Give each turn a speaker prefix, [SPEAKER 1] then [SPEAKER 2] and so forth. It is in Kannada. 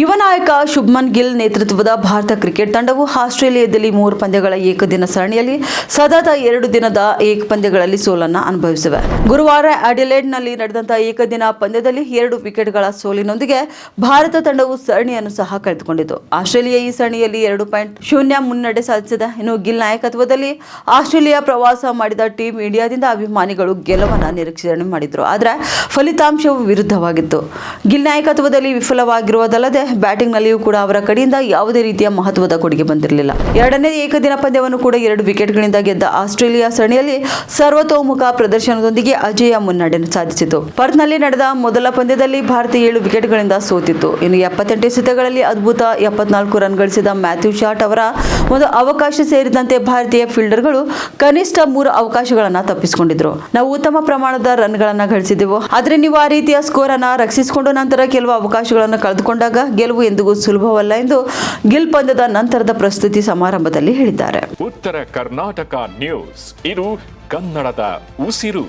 [SPEAKER 1] ಯುವ ನಾಯಕ ಶುಭ್ಮನ್ ಗಿಲ್ ನೇತೃತ್ವದ ಭಾರತ ಕ್ರಿಕೆಟ್ ತಂಡವು ಆಸ್ಟ್ರೇಲಿಯಾದಲ್ಲಿ ಮೂರು ಪಂದ್ಯಗಳ ಏಕದಿನ ಸರಣಿಯಲ್ಲಿ ಸತತ ಎರಡು ದಿನದ ಏಕ ಪಂದ್ಯಗಳಲ್ಲಿ ಸೋಲನ್ನು ಅನುಭವಿಸಿವೆ. ಗುರುವಾರ ಅಡಿಲೇಡ್ನಲ್ಲಿ ನಡೆದಂತಹ ಏಕದಿನ ಪಂದ್ಯದಲ್ಲಿ ಎರಡು ವಿಕೆಟ್ಗಳ ಸೋಲಿನೊಂದಿಗೆ ಭಾರತ ತಂಡವು ಸರಣಿಯನ್ನು ಸಹ ಕಳೆದುಕೊಂಡಿತು. ಆಸ್ಟ್ರೇಲಿಯಾ ಈ ಸರಣಿಯಲ್ಲಿ ಎರಡು ಪಾಯಿಂಟ್ ಶೂನ್ಯ ಮುನ್ನಡೆ ಸಾಧಿಸಿದೆ. ಇನ್ನು ಗಿಲ್ ನಾಯಕತ್ವದಲ್ಲಿ ಆಸ್ಟ್ರೇಲಿಯಾ ಪ್ರವಾಸ ಮಾಡಿದ ಟೀಂ ಇಂಡಿಯಾದಿಂದ ಅಭಿಮಾನಿಗಳು ಗೆಲುವನ್ನು ನಿರೀಕ್ಷಣೆ ಮಾಡಿದರು. ಆದರೆ ಫಲಿತಾಂಶವು ವಿರುದ್ಧವಾಗಿತ್ತು. ಗಿಲ್ ನಾಯಕತ್ವದಲ್ಲಿ ವಿಫಲವಾಗಿರುವುದಲ್ಲದೆ ಬ್ಯಾಟಿಂಗ್ನಲ್ಲಿಯೂ ಕೂಡ ಅವರ ಕಡೆಯಿಂದ ಯಾವುದೇ ರೀತಿಯ ಮಹತ್ವದ ಕೊಡುಗೆ ಬಂದಿರಲಿಲ್ಲ. ಎರಡನೇ ಏಕದಿನ ಪಂದ್ಯವನ್ನು ಕೂಡ ಎರಡು ವಿಕೆಟ್ಗಳಿಂದ ಗೆದ್ದ ಆಸ್ಟ್ರೇಲಿಯಾ ಸರಣಿಯಲ್ಲಿ ಸರ್ವತೋಮುಖ ಪ್ರದರ್ಶನದೊಂದಿಗೆ ಅಜೇಯ ಮುನ್ನಡೆ ಸಾಧಿಸಿತು. ಪರ್ತ್ನಲ್ಲಿ ನಡೆದ ಮೊದಲ ಪಂದ್ಯದಲ್ಲಿ ಭಾರತ ಏಳು ವಿಕೆಟ್ಗಳಿಂದ ಸೋತಿತ್ತು. ಇನ್ನು ಎಪ್ಪತ್ತೆಂಟು ಎಸೆತಗಳಲ್ಲಿ ಅದ್ಭುತ ಎಪ್ಪತ್ನಾಲ್ಕು ರನ್ ಗಳಿಸಿದ ಮ್ಯಾಥ್ಯೂ ಶಾಟ್ ಅವರ ಒಂದು ಅವಕಾಶ ಸೇರಿದಂತೆ ಭಾರತೀಯ ಫೀಲ್ಡರ್ಗಳು ಕನಿಷ್ಠ ಮೂರು ಅವಕಾಶಗಳನ್ನು ತಪ್ಪಿಸಿಕೊಂಡಿದ್ರು. ನಾವು ಉತ್ತಮ ಪ್ರಮಾಣದ ರನ್ಗಳನ್ನು ಗಳಿಸಿದೆವು. ಆದರೆ ನೀವು ಆ ರೀತಿಯ ಸ್ಕೋರ್ ಅನ್ನ ರಕ್ಷಿಸಿಕೊಂಡು ನಂತರ ಕೆಲವು ಅವಕಾಶಗಳನ್ನು ಕಳೆದುಕೊಂಡಾಗ ಗೆಲುವು ಎಂದಿಗೂ ಸುಲಭವಲ್ಲ ಎಂದು ಗಿಲ್ ಪಂದ್ಯದ ನಂತರದ ಪ್ರಸ್ತುತಿ ಸಮಾರಂಭದಲ್ಲಿ ಹೇಳಿದ್ದಾರೆ.
[SPEAKER 2] ಉತ್ತರ ಕರ್ನಾಟಕ ನ್ಯೂಸ್, ಇದು ಕನ್ನಡದ ಉಸಿರು.